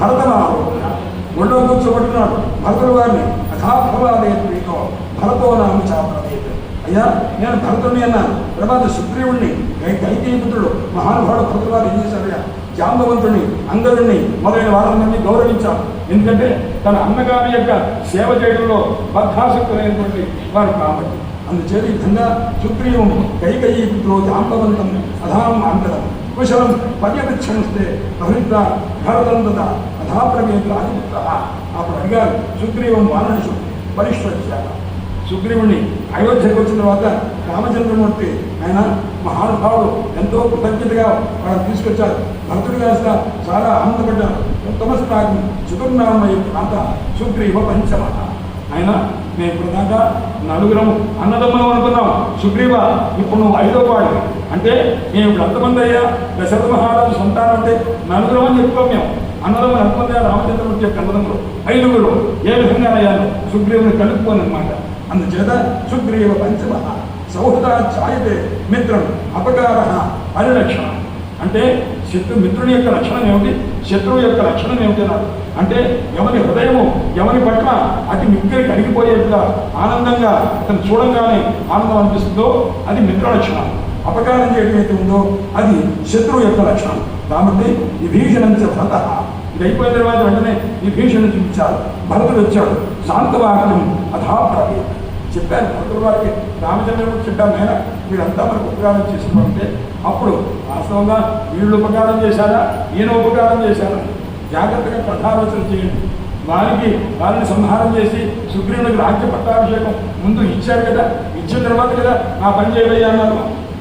భరతను ఒళ్ళో కూర్చోబడుతున్నాడు భరతుడు వారిని అథాభవాదేతో భరతో నామ చాప్రదేత్ అయ్యా నేను భరతుడిని అన్నాను. తర్వాత సుగ్రీవుణ్ణి కైకేయపుత్రుడు మహానుభావుడు భరతుడు వారు ఏం చేశారయ్యా జాంబవంతుడిని అంగదుడిని మొదలైన వారందరినీ గౌరవించాను. ఎందుకంటే తన అన్నగారి యొక్క సేవ చేయడంలో బద్ధాసక్తులైనటువంటి వారు కాబట్టి. అందుచేత ఈ విధంగా సుగ్రీవం కైకయీ పుత్రో జాంబవంతం అధాం అంగదం కుశలం పర్యవేక్షణిస్తే ప్రవృత్త భరతం కథాప్రమేంద్ర అధాప్రవేత అప్పుడు అడిగారు సుగ్రీవం వానరుషు పరిష్కరించారు? సుగ్రీవుని అయోధ్యకు వచ్చిన తర్వాత రామచంద్రమూర్తి ఆయన మహానుభావుడు ఎంతో కృతజ్ఞతగా వాళ్ళని తీసుకొచ్చారు. భక్తుడు కాస్త చాలా ఆనందపడ్డారు. ఉత్తమస్థాయి చతుర్నామయ ప్రాంత సుగ్రీవ పంచమ ఆయన నేను ఇప్పుడు దాకా నలుగురం అన్నదమ్ములం అనుకున్నాం. సుగ్రీవ ఇప్పుడు నువ్వు ఐదో వాడి అంటే మేము ఇప్పుడు ఎంతమంది అయ్యా దశరథ మహారాజు సంతానం అంటే నలుగురం అని చెప్పుకోం మేము. అన్నదమ్ములు ఎంతమంది అయ్యా రామచంద్రమూర్తి యొక్క అన్నదమ్ములు. ఐదుగురు ఏ విధంగా అయ్యాను? సుగ్రీవుని కలుపుకోను అనమాట అందుచేత సుగ్రీవ పంచమ సౌహృద ఛాయతే మిత్రం అపకార పరిరక్షణ. అంటే శత్రు మిత్రుని యొక్క లక్షణం ఏమిటి? శత్రువు యొక్క లక్షణం ఏమిటి అంటే ఎవరి హృదయము ఎవరి పట్ల అతి మిక్కిరి కరిగిపోయేట్టుగా ఆనందంగా అతను చూడంగానే ఆనందం అనిపిస్తుందో అది మిత్ర లక్షణం అపకారం చేయడం అయితే ఉందో అది శత్రువు యొక్క లక్షణం కాబట్టి విభీషణంచ భరత ఇది అయిపోయిన తర్వాత వెంటనే విభీషణ చూపించారు. భరతుడు వచ్చాడు. శాంతవాక్యం అథాప్రావి చెప్పాను. భరతుడు వారికి రామచంద్రుడు చెప్పాను. నేను? మీరంతా మనకు ఉపకారం చేసుకోంటే అప్పుడు వాస్తవంగా వీళ్ళు ఉపకారం చేశారా? ఈయన ఉపకారం చేశారా జాగ్రత్తగా కథాలోచన చేయండి. వారికి వారిని సంహారం చేసి సుగ్రీవునికి రాజ్య పట్టాభిషేకం ముందు ఇచ్చారు కదా? ఇచ్చిన తర్వాత కదా ఆ పని చేయవయ్యా అన్నారు.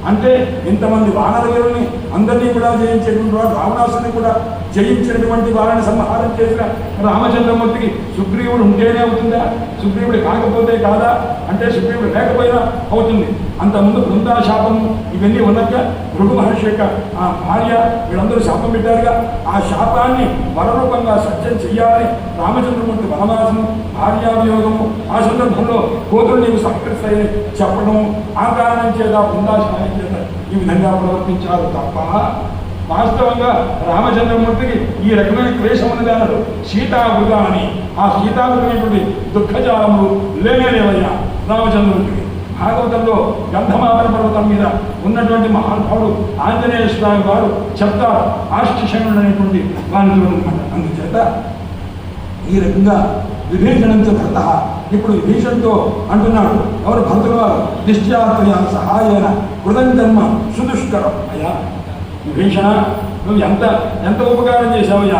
అంటే ఇంతమంది వానరులని అందరినీ కూడా జయించేటువంటి వాడు రావణాసుని కూడా జయించినటువంటి వారిని సంహారం చేసిన రామచంద్రమూర్తికి సుగ్రీవుడు ఉంటేనే అవుతుందా? సుగ్రీవుడు కాకపోతే కాదా? అంటే సుగ్రీవుడు లేకపోయినా అవుతుంది. అంతకుముందు బృందా శాపము ఇవన్నీ ఉన్నాక భృగు మహర్షి యొక్క ఆ భార్య వీళ్ళందరూ శాపం పెట్టారుగా. ఆ శాపాన్ని వరరూపంగా సత్యం చెయ్యాలని రామచంద్రమూర్తి వనవాసము భార్యావియోగము ఆ సందర్భంలో కోతులు నీకు సహకరిస్తాయని చెప్పడము ఆ కారణం చేత బృందా ఈ విధంగా ప్రవర్తించారు తప్ప వాస్తవంగా రామచంద్రమూర్తికి ఈ రకమైన క్లేశం ఉన్నది అన్నాడు సీతావృత అని. ఆ సీతావృతమైనటువంటి దుఃఖజాలములు లేనే లేవయ్యా రామచంద్రమూర్తికి. భాగవతంలో గంధమాదన పర్వతం మీద ఉన్నటువంటి మహానుభావుడు ఆంజనేయ స్వామి వారు చెప్తారు. ఆష్టిషణుడు అనేటువంటి వాణిజ్యం అందుచేత ఈ రకంగా విభీషణంతో భర్త ఇప్పుడు విభీషణతో అంటున్నాడు ఎవరు భర్తలు వారు దిష్ట్యాత్రయ సహాయన కృతంజన్మ సుదుష్కరం. అయ్యా విభీషణ నువ్వు ఎంత ఎంత ఉపకారం చేశావయ్యా?